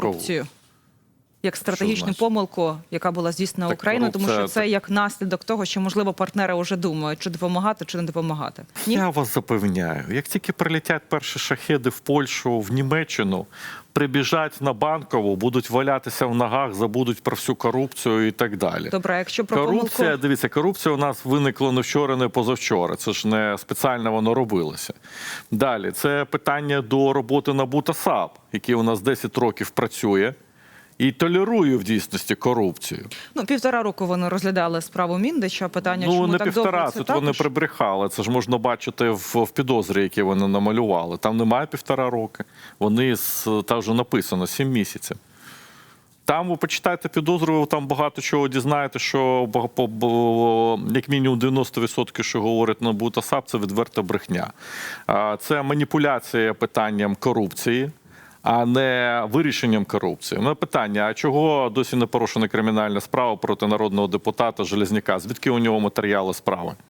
корупцію? Як стратегічну помилку, яка була здійснена Так Україною, тому що це як наслідок того, що можливо партнери вже думають, чи допомагати, чи не допомагати. Ні, Я вас запевняю, як тільки прилетять перші шахеди в Польщу, в Німеччину, прибіжать на банкову, будуть валятися в ногах, забудуть про всю корупцію і так далі. добре. Якщо про Корупція, помилку дивіться, корупція у нас виникла не вчора, не позавчора. Це ж не спеціально воно робилося. Далі, це питання до роботи НАБУ та САП, який у нас 10 років працює і толерує в дійсності корупцію. ну півтора року вони розглядали справу Міндича. Питання ну, чому не так півтора, довго це тут вони прибрехали. Це ж можна бачити в, в підозрі, які вони намалювали. Там немає півтора роки. Вони там вже написано сім місяців. Там ви почитаєте підозру, там багато чого дізнаєте, що по- як мінімум 90% що говорить НАБУ та САП, це відверта брехня. Це маніпуляція питанням корупції. А не вирішенням корупції. Ну питання: а чого досі не порушена кримінальна справа проти народного депутата Железняка? Звідки у нього матеріали справи?